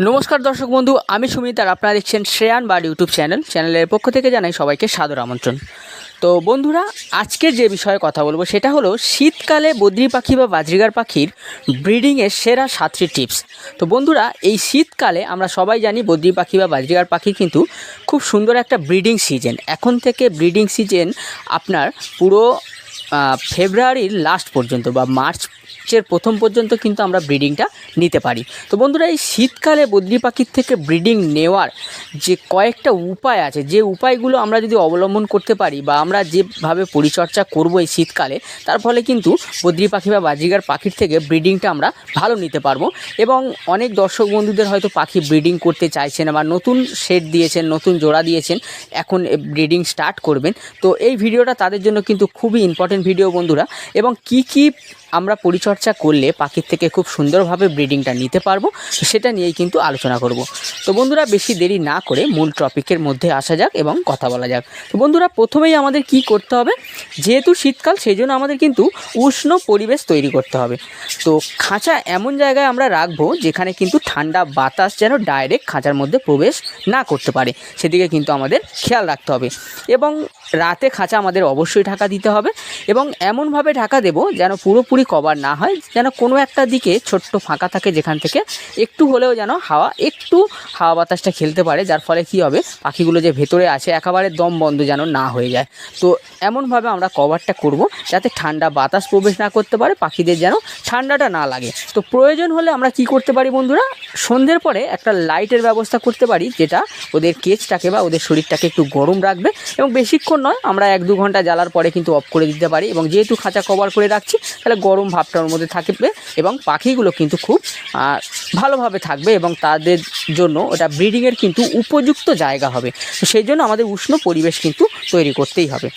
নমস্কার দর্শক বন্ধু, আমি সুমিত আর আপনারা দেখছেন শ্রেয়ান বার ইউটিউব চ্যানেল। চ্যানেলের পক্ষ থেকে জানাই সবাইকে সাদর আমন্ত্রণ। তো বন্ধুরা, আজকে যে বিষয়ে কথা বলব সেটা হলো শীতকালে বদ্রি পাখি বা বাজরিগার পাখির ব্রিডিংয়ের সেরা সাতটি টিপস তো বন্ধুরা, এই শীতকালে আমরা সবাই জানি বদ্রি পাখি বা বাজরিগার পাখি কিন্তু খুব সুন্দর একটা ব্রিডিং সিজন এখন থেকে ব্রিডিং সিজন আপনার পুরো ফেব্রুয়ারির লাস্ট পর্যন্ত বা মার্চের প্রথম পর্যন্ত কিন্তু আমরা ব্রিডিংটা নিতে পারি। তো বন্ধুরা, এই শীতকালে বদ্রি পাখির থেকে ব্রিডিং নেওয়ার যে কয়েকটা উপায় আছে, যে উপায়গুলো আমরা যদি অবলম্বন করতে পারি বা আমরা যেভাবে পরিচর্যা করব এই শীতকালে, তার ফলে কিন্তু বদ্রি পাখি বা বাজিগার পাখির থেকে ব্রিডিংটা আমরা ভালো নিতে পারব। এবং অনেক দর্শক বন্ধুদের হয়তো পাখি ব্রিডিং করতে চাইছেন বা নতুন শেড দিয়েছেন, নতুন জোড়া দিয়েছেন, এখন ব্রিডিং স্টার্ট করবেন। তো এই ভিডিওটা তাদের জন্য কিন্তু খুবই ইম্পর্টেন্ট ভিডিও বন্ধুরা। এবং কি কি আমরা পরিচর্যা করলে পাখির থেকে খুব সুন্দরভাবে ব্রিডিংটা নিতে পারব, সেটা নিয়েই কিন্তু আলোচনা করব। তো বন্ধুরা, বেশি দেরি না করে মূল টপিকের মধ্যে আসা যাক এবং কথা বলা যাক। তো বন্ধুরা, প্রথমেই আমাদের কি করতে হবে? যেহেতু শীতকাল, সেই জন্য আমাদের কিন্তু উষ্ণ পরিবেশ তৈরি করতে হবে। তো খাঁচা এমন জায়গায় আমরা রাখব যেখানে কিন্তু ঠান্ডা বাতাস যেন ডাইরেক্ট খাঁচার মধ্যে প্রবেশ না করতে পারে। সেদিকে কিন্তু আমাদের খেয়াল রাখতে হবে। এবং রাতে খাঁচা আমাদের অবশ্যই ঢাকা দিতে হবে এবং এমনভাবে ঢাকা দেব যেন পুরোপুরি কভার না হয়, যেন কোনো একটা দিকে ছোট্ট ফাঁকা থাকে যেখান থেকে একটু হলেও যেন হাওয়া একটু হাওয়া বাতাসটা খেলতে পারে, যার ফলে কি হবে, পাখিগুলো যে ভেতরে আছে একেবারে দম বন্ধ যেন না হয়ে যায়। তো এমনভাবে আমরা কভারটা করব, যাতে ঠান্ডা বাতাস প্রবেশ না করতে পারে, পাখিদের যেন ঠান্ডাটা না লাগে। তো প্রয়োজন হলে আমরা কি করতে পারি বন্ধুরা? সন্ধ্যের পরে একটা লাইটের ব্যবস্থা করতে পারি, যেটা ওদের কেচটাকে বা ওদের শরীরটাকে একটু গরম রাখবে এবং বেশিক্ষণ নয়, আমরা এক দু ঘণ্টা জ্বালার পরে কিন্তু অফ করে দিতে পারি এবং যেহেতু খাঁচা কভার করে রাখছি, তাহলে গরম ভাবটা ওর মধ্যে থাকবে এবং পাখিগুলো কিন্তু খুব ভালোভাবে থাকবে এবং তাদের জন্য ওটা ব্রিডিংয়ের কিন্তু উপযুক্ত জায়গা হবে। তো সেই জন্য আমাদের উষ্ণ পরিবেশ কিন্তু তৈরি করতেই হবে।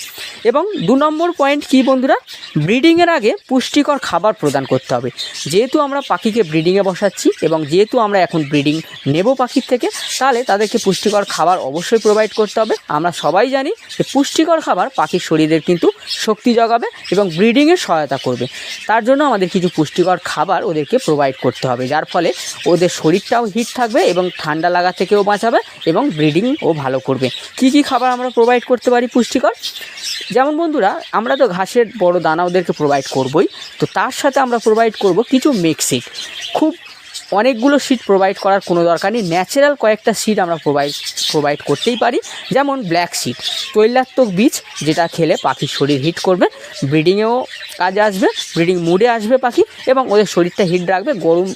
এবং দু নম্বর পয়েন্ট কি বন্ধুরা? ব্রিডিংয়ের আগে পুষ্টিকর খাবার প্রদান করতে হবে। যেহেতু আমরা পাখিকে ব্রিডিংয়ে বসাচ্ছি এবং যেহেতু আমরা এখন ব্রিডিং নেব পাখির থেকে, তাহলে তাদেরকে পুষ্টিকর খাবার অবশ্যই প্রোভাইড করতে হবে। আমরা সবাই জানি যে পুষ্টিকর খাবার পাখির শরীরের কিন্তু শক্তি জগাবে এবং ব্রিডিংয়ে সহায়তা করবে। তার জন্য আমাদের কিছু পুষ্টিকর খাবার ওদেরকে প্রোভাইড করতে হবে। যার ফলে ওদের শরীরটাও হিট থাকবে এবং ঠান্ডা লাগা থেকেও বাঁচাবে এবং ব্রিডিংও ভালো করবে। কি কি খাবার আমরা প্রোভাইড করতে পারি পুষ্টিকর? যেমন বন্ধুরা, আমরা তো ঘাসের বড় দানা ওদেরকে প্রোভাইড করবই। তো তার সাথে আমরা প্রোভাইড করব কিছু মেক্সিক খুব অনেকগুলো সিট প্রোভাইড করার কোনো দরকার নেই। ন্যাচারাল কয়েকটা সিট আমরা প্রোভাইড প্রোভাইড করতেই পারি। যেমন ব্ল্যাক সিট তৈলাত্মক বীজ, যেটা খেলে পাখির শরীর হিট করবে ব্রিডিংয়েও কাজে আসবে ব্রিডিং মুডে আসবে পাখি, এবং ওদের শরীরটা হিট রাখবে, গরম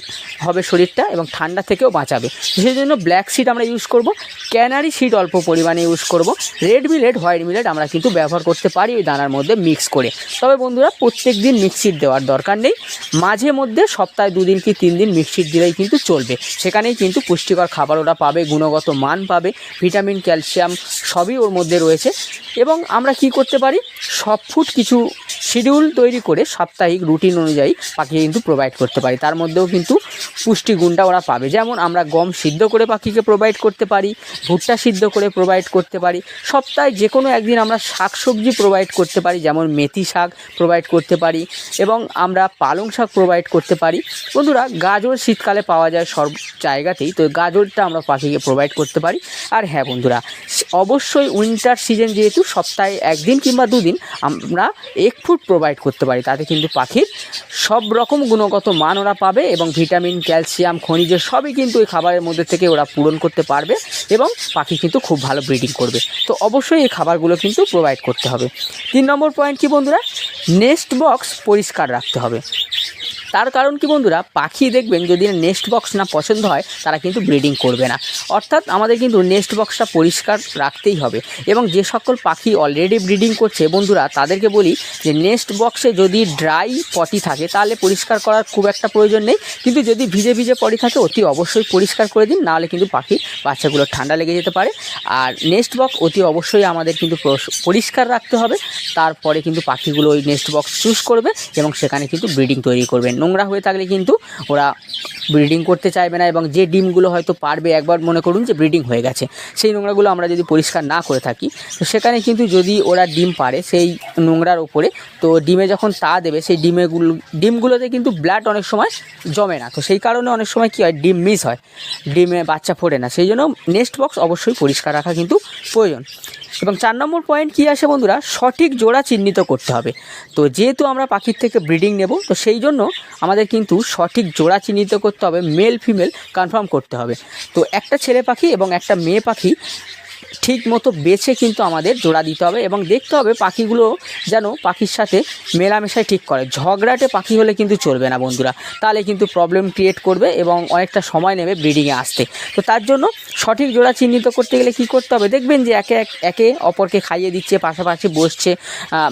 হবে শরীরটা, এবং ঠান্ডা থেকেও বাঁচাবে। সেই জন্য ব্ল্যাক সিট আমরা ইউজ করব ক্যানারি সিট অল্প পরিমাণে ইউজ করব রেড মিলেট হোয়াইট মিলেট আমরা কিন্তু ব্যবহার করতে পারি ওই দানার মধ্যে মিক্স করে। তবে বন্ধুরা প্রত্যেক দিন মিক্সিট দেওয়ার দরকার নেই। মাঝে মধ্যে সপ্তাহে দুদিন কি তিন দিন মিক্সিট দিলেই কিন্তু চলবে। সেখানেই কিন্তু পুষ্টিকর খাবার ওরা পাবে, গুণগত মান পাবে, ভিটামিন, ক্যালসিয়াম সবই ওর মধ্যে রয়েছে। এবং আমরা কি করতে পারি? সব ফুড কিছু শিডিউল তৈরি করে সাপ্তাহিক রুটিন অনুযায়ী পাখিকে কিন্তু প্রোভাইড করতে পারি। তার মধ্যেও কিন্তু পুষ্টিগুণটা ওরা পাবে। যেমন আমরা গম সিদ্ধ করে পাখিকে প্রোভাইড করতে পারি, ভুট্টা সিদ্ধ করে প্রোভাইড করতে পারি, সপ্তাহে যে কোনো একদিন আমরা শাক সবজি প্রোভাইড করতে পারি, যেমন মেথি শাক প্রোভাইড করতে পারি, এবং আমরা পালং শাক প্রোভাইড করতে পারি। বন্ধুরা, গাজর শীতকালে পাওয়া যায় সব জায়গাতেই। তো গাজরটা আমরা পাখিকে প্রোভাইড করতে পারি। আর হ্যাঁ বন্ধুরা, অবশ্যই উইন্টার সিজন যেহেতু সপ্তাহে একদিন কিংবা দুদিন আমরা এক ফুড প্রোভাইড করতে পারি। তাতে কিন্তু পাখির সব রকম গুণগত মান ওরা পাবে এবং ভিটামিন ক্যালসিয়াম খনিজ সবই কিন্তু এই খাবারের মধ্যে থেকে ওরা পূরণ করতে পারবে এবং পাখি কিন্তু খুব ভালো ব্রিডিং করবে। তো অবশ্যই এই খাবারগুলো কিন্তু প্রোভাইড করতে হবে। তিন নম্বর পয়েন্ট কি বন্ধুরা? নেস্ট বক্স পরিষ্কার রাখতে হবে। তার কারণ কি বন্ধুরা? পাখি দেখবেন যদি নেস্ট বক্স না পছন্দ হয়, তারা কিন্তু ব্রিডিং করবে না। অর্থাৎ আমাদের কিন্তু নেস্ট বক্সটা পরিষ্কার রাখতেই হবে। এবং যে সকল পাখি অলরেডি ব্রিডিং করছে, বন্ধুরা, তাদেরকে বলি যে নেস্ট বক্সে যদি ড্রাই পটি থাকে, তাহলে পরিষ্কার করার খুব একটা প্রয়োজন নেই। কিন্তু যদি ভিজে ভিজে পটি থাকে, অতি অবশ্যই পরিষ্কার করে দিন, নাহলে কিন্তু পাখি বাচ্চাগুলো ঠান্ডা লেগে যেতে পারে। আর নেস্ট বক্স অতি অবশ্যই আমাদের কিন্তু পরিষ্কার রাখতে হবে। তারপরে কিন্তু পাখিগুলো ওই নেস্ট বক্স চুজ করবে এবং সেখানে কিন্তু ব্রিডিং তৈরি করবে। নোংরা হয়ে থাকলে কিন্তু ওরা ব্রিডিং করতে চাইবে না এবং যে ডিমগুলো হয়তো পারবে, একবার মনে করুন যে ব্রিডিং হয়ে গেছে, সেই নোংরাগুলো আমরা যদি পরিষ্কার না করে থাকি, তো সেখানে কিন্তু যদি ওরা ডিম পারে, সেই নোংরার ওপরে তো ডিমে যখন তা দেবে, সেই ডিমেগুলো, ডিমগুলোতে কিন্তু ব্লাড অনেক সময় জমে না। তো সেই কারণে অনেক সময় কী হয়, ডিম মিস হয়, ডিমে বাচ্চা ফোটে না। সেই জন্য নেক্সট বক্স অবশ্যই পরিষ্কার রাখা কিন্তু প্রয়োজন। এবং চার নম্বর পয়েন্ট কী আসে বন্ধুরা, সঠিক জোড়া চিহ্নিত করতে হবে। তো যেহেতু আমরা পাখির থেকে ব্রিডিং নেব, তো সেই জন্য আমাদের কিন্তু সঠিক জোড়া চিহ্নিত করতে হবে মেল ফিমেল কনফার্ম করতে হবে। তো একটা ছেলে পাখি এবং একটা মেয়ে পাখি ঠিক মতো বেছে কিন্তু আমাদের জোড়া দিতে হবে এবং দেখতে হবে পাখিগুলো যেন পাখির সাথে মেলামেশাই ঠিক করে। ঝগড়াটে পাখি হলে কিন্তু চলবে না বন্ধুরা। তাহলে কিন্তু প্রবলেম ক্রিয়েট করবে এবং অনেকটা সময় নেবে ব্রিডিংয়ে আসতে। তো তার জন্য সঠিক জোড়া চিহ্নিত করতে গেলে কি করতে হবে? দেখবেন যে একে এক একে অপরকে খাইয়ে দিচ্ছে, পাশাপাশি বসছে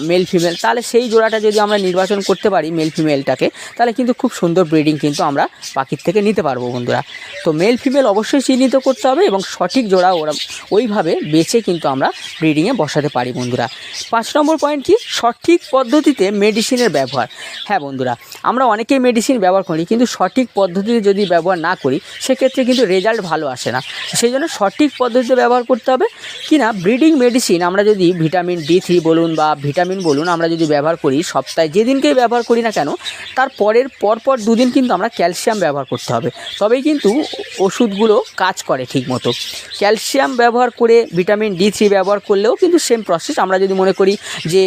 মেল ফিমেল তাহলে সেই জোড়াটা যদি আমরা নির্বাচন করতে পারি মেল ফিমেলটাকে তাহলে কিন্তু খুব সুন্দর ব্রিডিং কিন্তু আমরা পাখির থেকে নিতে পারব বন্ধুরা। তো মেল ফিমেল অবশ্যই চিহ্নিত করতে হবে এবং সঠিক জোড়া ওরা ওইভাবে বেছে কিন্তু আমরা ব্রিডিংয়ে বসাতে পারি, বন্ধুরা। পাঁচ নম্বর পয়েন্ট কি? সঠিক পদ্ধতিতে মেডিসিনের ব্যবহার। হ্যাঁ বন্ধুরা, আমরা অনেকেই মেডিসিন ব্যবহার করি, কিন্তু সঠিক পদ্ধতিতে যদি ব্যবহার না করি, সেক্ষেত্রে কিন্তু রেজাল্ট ভালো আসে না। সেই জন্য সঠিক পদ্ধতিতে ব্যবহার করতে হবে। কি না ব্রিডিং মেডিসিন আমরা যদি ভিটামিন ডি থ্রি বলুন বা ভিটামিন বলুন, আমরা যদি ব্যবহার করি, সপ্তাহে যেদিনকেই ব্যবহার করি না কেন, তার পরের পরপর দুদিন কিন্তু আমরা ক্যালসিয়াম ব্যবহার করতে হবে। তবেই কিন্তু ওষুধগুলো কাজ করে ঠিক মতো ক্যালসিয়াম ব্যবহার করে ভিটামিন ডি থ্রি ব্যবহার করলেও কিন্তু সেম প্রসেস আমরা যদি মনে করি যে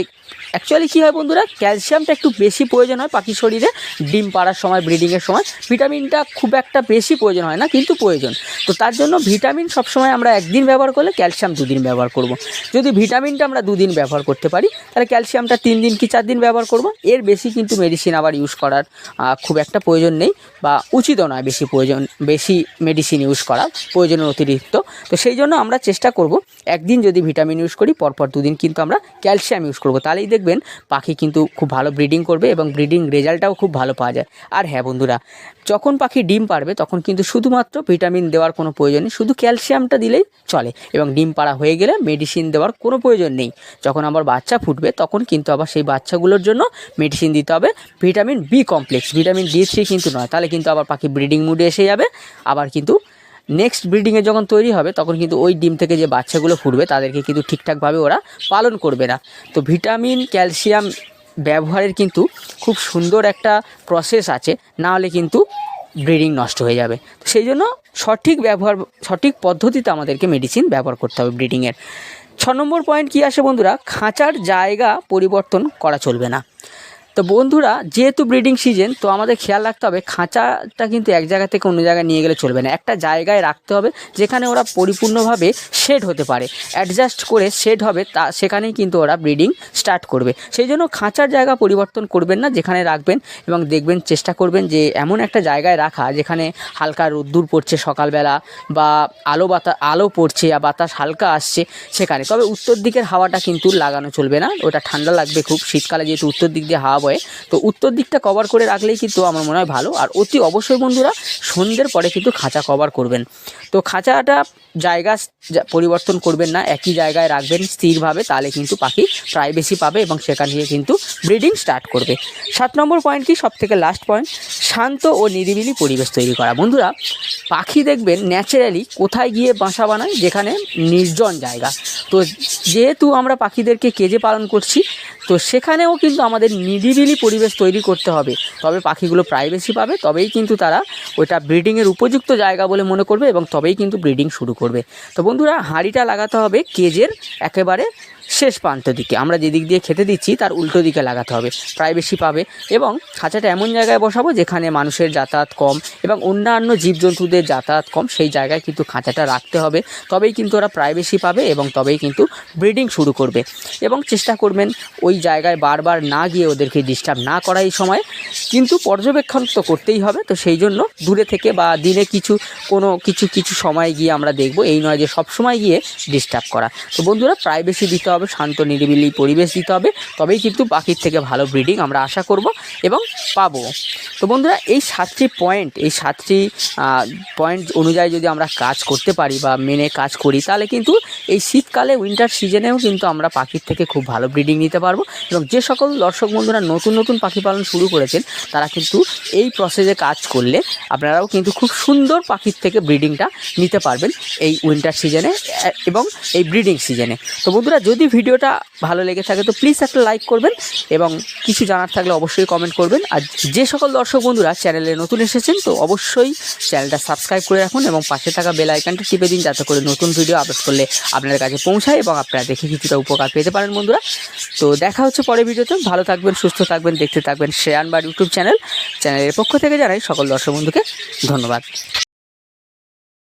অ্যাকচুয়ালি কী হয় বন্ধুরা? ক্যালসিয়ামটা একটু বেশি প্রয়োজন হয় পাখির শরীরে। ডিম পাড়ার সময় ব্রিডিংয়ের সময়। ভিটামিনটা খুব একটা বেশি প্রয়োজন হয় না, কিন্তু প্রয়োজন। তো তার জন্য ভিটামিন সবসময় আমরা একদিন ব্যবহার করলে ক্যালসিয়াম দুদিন ব্যবহার করব। যদি ভিটামিনটা আমরা দুদিন ব্যবহার করতে পারি, তাহলে ক্যালসিয়ামটা তিন দিন কি চার দিন ব্যবহার করব? এর বেশি কিন্তু মেডিসিন আবার ইউজ করার খুব একটা প্রয়োজন নেই বা উচিতও নয় বেশি প্রয়োজন, বেশি মেডিসিন ইউজ করা, প্রয়োজনের অতিরিক্ত। তো সেই জন্য আমরা চেষ্টা করব, একদিন যদি ভিটামিন ইউজ করি, পরপর দুদিন কিন্তু আমরা ক্যালসিয়াম ইউজ করব। তাহলেই দেখবেন, পাখি কিন্তু খুব ভালো ব্রিডিং করবে এবং ব্রিডিং রেজাল্টটাও খুব ভালো পাওয়া যায়। আর হ্যাঁ বন্ধুরা, যখন পাখি ডিম পারবে তখন কিন্তু শুধুমাত্র ভিটামিন দেওয়ার কোনো প্রয়োজন নেই, শুধু ক্যালসিয়ামটা দিলেই চলে এবং ডিম পাড়া হয়ে গেলে মেডিসিন দেওয়ার কোনো প্রয়োজন নেই। যখন আবার বাচ্চা ফুটবে, তখন কিন্তু আবার সেই বাচ্চাগুলোর জন্য মেডিসিন দিতে হবে। Vitamin B complex vitamin D three কিন্তু নয়, তাহলে কিন্তু আবার পাখি ব্রিডিং মুডে এসে যাবে, আবার কিন্তু নেক্সট ব্রিডিংয়ে যখন তৈরি হবে, তখন কিন্তু ওই ডিম থেকে যে বাচ্চাগুলো ফুটবে, তাদেরকে কিন্তু ঠিকঠাকভাবে ওরা পালন করবে না। তো ভিটামিন, ক্যালসিয়াম ব্যবহারের কিন্তু খুব সুন্দর একটা প্রসেস আছে, না হলে কিন্তু ব্রিডিং নষ্ট হয়ে যাবে। তো সেই জন্য সঠিক ব্যবহার, সঠিক পদ্ধতিতে আমাদেরকে মেডিসিন ব্যবহার করতে হবে ব্রিডিংয়ের ছ নম্বর পয়েন্ট কী আসে বন্ধুরা? খাঁচার জায়গা পরিবর্তন করা চলবে না। তো বন্ধুরা, যেহেতু ব্রিডিং সিজন তো আমাদের খেয়াল রাখতে হবে, খাঁচাটা কিন্তু এক জায়গা থেকে অন্য জায়গায় নিয়ে গেলে চলবে না। একটা জায়গায় রাখতে হবে, যেখানে ওরা পরিপূর্ণভাবে শেড হতে পারে। অ্যাডজাস্ট করে শেড হবে, তা সেখানেই কিন্তু ওরা ব্রিডিং স্টার্ট করবে। সেই জন্য খাঁচার জায়গা পরিবর্তন করবেন না, যেখানে রাখবেন এবং দেখবেন, চেষ্টা করবেন যে এমন একটা জায়গায় রাখা, যেখানে হালকা রোদ্দুর পড়ছে সকালবেলা বা আলো বাতা, আলো পড়ছে বা বাতাস হালকা আসছে সেখানে। তবে উত্তর দিকের হাওয়াটা কিন্তু লাগানো চলবে না, ওটা ঠান্ডা লাগবে খুব। শীতকালে যেহেতু উত্তর দিক দিয়ে হাওয়া বয় তো উত্তর দিকটা কভার করে রাখলেই কিন্তু আমার মনে হয় ভালো। আর অতি অবশ্যই বন্ধুরা, সন্ধ্যের পরে কিন্তু খাঁচা কভার করবেন। তো খাঁচাটা জায়গা পরিবর্তন করবেন না, একই জায়গায় রাখবেন স্থিরভাবে, তাহলে কিন্তু পাখি প্রাইভেসি পাবে এবং সেখান থেকে কিন্তু ব্রিডিং স্টার্ট করবে। সাত নম্বর পয়েন্ট কি? সব থেকে লাস্ট পয়েন্ট শান্ত ও নিরিবিলি পরিবেশ তৈরি করা। বন্ধুরা, পাখি দেখবেন ন্যাচারালি কোথায় গিয়ে বাসা বানায়? যেখানে নির্জন জায়গা। তো যেহেতু আমরা পাখিদেরকে কেজে পালন করছি, তো সেখানেও কিন্তু আমাদের নিরিবিলি পরিবেশ তৈরি করতে হবে। তবে পাখিগুলো প্রাইভেসি পাবে, তবেই কিন্তু তারা ওইটা ব্রিডিংয়ের উপযুক্ত জায়গা বলে মনে করবে এবং তবেই কিন্তু ব্রিডিং শুরু তো বন্ধুরা হাঁড়িটা লাগাতে হবে কেজের একেবারে শেষ প্রান্ত দিকে। আমরা যেদিক দিয়ে খেতে দিচ্ছি, তার উল্টো দিকে লাগাতে হবে প্রাইভেসি পাবে এবং খাঁচাটা এমন জায়গায় বসাবো যেখানে মানুষের যাতায়াত কম এবং অন্যান্য জীবজন্তুদের যাতায়াত কম। সেই জায়গায় কিন্তু খাঁচাটা রাখতে হবে। তবেই কিন্তু ওরা প্রাইভেসি পাবে এবং তবেই কিন্তু ব্রিডিং শুরু করবে। এবং চেষ্টা করবেন ওই জায়গায় বারবার না গিয়ে ওদেরকে ডিস্টার্ব না করা এই সময়। কিন্তু পর্যবেক্ষণ তো করতেই হবে। তো সেই জন্য দূরে থেকে বা দিনে কিছু, কোনো কিছু কিছু সময় গিয়ে আমরা দেখব। এই নয় যে সব সময় গিয়ে ডিস্টার্ব করা। তো বন্ধুরা প্রাইভেসি দিতে হবে। হবে শান্ত, নিরিবিলি পরিবেশ দিতে হবে। তবেই কিন্তু পাখির থেকে ভালো ব্রিডিং আমরা আশা করব এবং পাবো। তো বন্ধুরা, এই সাতটি পয়েন্ট, এই সাতটি পয়েন্ট অনুযায়ী যদি আমরা কাজ করতে পারি বা মেনে কাজ করি, তাহলে কিন্তু এই শীতকালে, উইন্টার সিজনেও কিন্তু আমরা পাখির থেকে খুব ভালো ব্রিডিং নিতে পারব এবং যে সকল দর্শক বন্ধুরা নতুন নতুন পাখি পালন শুরু করেছেন, তারা কিন্তু এই প্রসেসে কাজ করলে আপনারাও কিন্তু খুব সুন্দর পাখির থেকে ব্রিডিংটা নিতে পারবেন এই উইন্টার সিজনে এবং এই ব্রিডিং সিজনে। তো বন্ধুরা, যদি ভিডিওটা ভালো লেগে থাকে, তো প্লিজ একটা লাইক করবেন এবং কিছু জানার থাকলে অবশ্যই কমেন্ট করবেন। আর যে সকল দর্শক বন্ধুরা চ্যানেলে নতুন এসেছেন, তো অবশ্যই চ্যানেলটা সাবস্ক্রাইব করে রাখুন এবং পাশে থাকা বেল আইকনটা টিপে দিন, যাতে করে নতুন ভিডিও আপলোড করলে আপনার কাছে পৌঁছায় এবং আপনারা দেখে কিছুটা উপকার পেতে পারেন বন্ধুরা। তো দেখা হচ্ছে পরের ভিডিওতে। ভালো থাকবেন, সুস্থ থাকবেন, দেখতে থাকবেন শ্রেয়ান বা ইউটিউব চ্যানেল চ্যানেলের পক্ষ থেকে জানাই সকল দর্শক বন্ধুকে ধন্যবাদ।